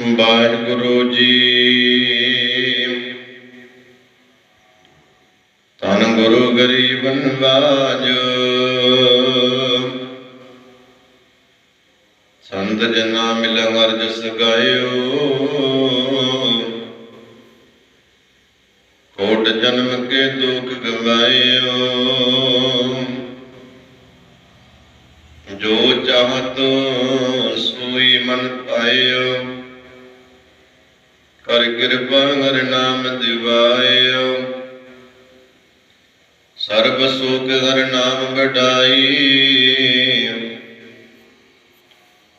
ਵਾਹਿਗੁਰੂ ਜੀ। ਧੰਨ ਗੁਰੂ ਗਰੀਬ ਨਵਾਜ। ਸੰਤ ਜਨਾ ਮਿਲਨ ਅਰਜਸ ਗਾਇਓ। ਕੋਟ ਜਨਮ ਕੇ ਦੁੱਖ ਗਵਾਇਓ। ਜੋ ਚਾਹਤ ਸੋਈ ਮਨ ਪਾਇਓ। ਕਿਰਪਾ ਹਰ ਨਾਮ ਦਿਵਾਇਓ। ਸਰਬ ਸੁਖ ਹਰ ਨਾਮ ਵਡਾਈ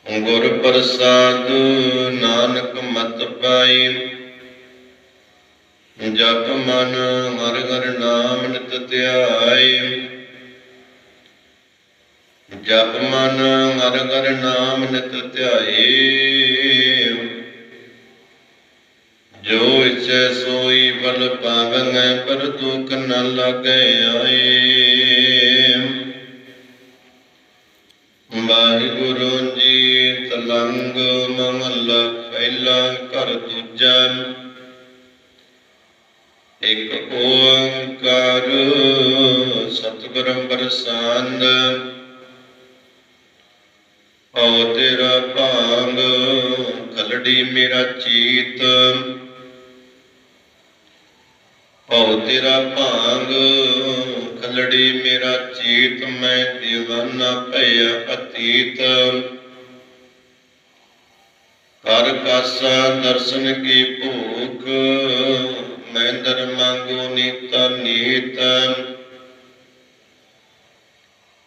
ਗੁਰ ਪ੍ਰਸਾਦ ਨਾਨਕ ਮਤ ਪਾਈ ਜਪ ਮਨ ਹਰ ਹਰ ਨਾਮ ਨਿਤ ਧਿਆਈ ਜਪ ਮਨ ਹਰ ਹਰ ਨਾਮ ਨਿਤ ਧਿਆਏ ਜੋ ਇਛੈ ਸੋਈ ਪਰ ਦੁਖ ਨ ਲਾਗੈ ਆਏ। ਵਾਹਿਗੁਰੂ ਜੀ ਤਲੰਗ ਮਹੱਲਾ ਪਹਿਲਾ ਘਰ ਦੂਜਾ। ਇੱਕ ਓੰਕਾਰ ਸਤਿਗੁਰ ਪ੍ਰਸਾਦ ਓ ਤੇਰਾ ਭਾਂਗ ਖਲੜੀ ਮੇਰਾ ਚੀਤ। ਤੇਰਾ ਭਾਂਗ, ਖਲੜੀ ਮੇਰਾ ਚੀਤ, ਮੈਂ دیਵਾਨਾ ਭਇਆ ਅਤੀਤ। ਕਰ ਕਾਸਾ ਦਰਸ਼ਨ ਕੀ ਭੂਖ ਮੈਂ ਦਰ ਮੰਗੂ ਨੀਤ ਨੀਤ।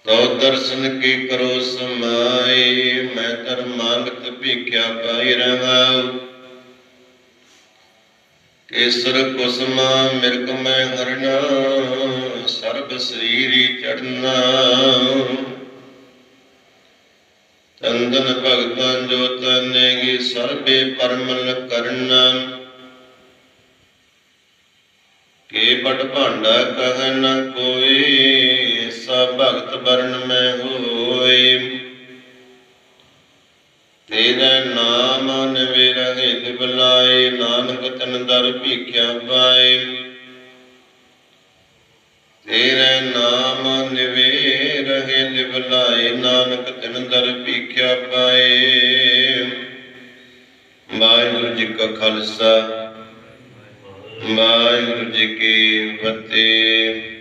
ਤੋ ਦਰਸ਼ਨ ਕੀ ਕਰੋ ਸਮਾਏ ਮੈਂ ਤਰ ਮੰਗਤ ਭੀਖਿਆ ਪਾਈ ਰਹਾਉ ਕੇਸਰ ਕੁਸਮਾ ਮਿਰਗ ਮੈਂ ਹਰਣਾ ਸਰਬ ਸਰੀਰੀ ਚੜਨਾ ਤੰਦਨ ਭਗਤਾਂ ਜੋ ਤਨੇਗੀ ਸਰਬੇ ਪਰਮਲ ਕਰਨਾ। ਕੇ ਪਟ ਭਾਂਡਾ ਕਹ ਨ ਕੋਈ, ਸਭ ਭਗਤ ਵਰਨ ਮੈਂ ਹੋਏ। ਤੇਰਾ ਨਾਮ ਨਵੇਰਾ ਹਿਤ ਬੁਲਾਏ ਦਰ ਭੀਖਿਆ ਪਾਏ। ਤੇਰੇ ਨਾਮ ਨਿਵੇਰ ਹਿਤ ਬੁਲਾਏ ਨਾਨਕ ਤਨ ਦਰ ਭੀਖਿਆ ਪਾਏ। ਵਾਹਿਗੁਰੂ ਜੀ ਕਾ ਖਾਲਸਾ, ਵਾਹਿਗੁਰੂ ਜੀ ਕੀ ਫਤਿਹ।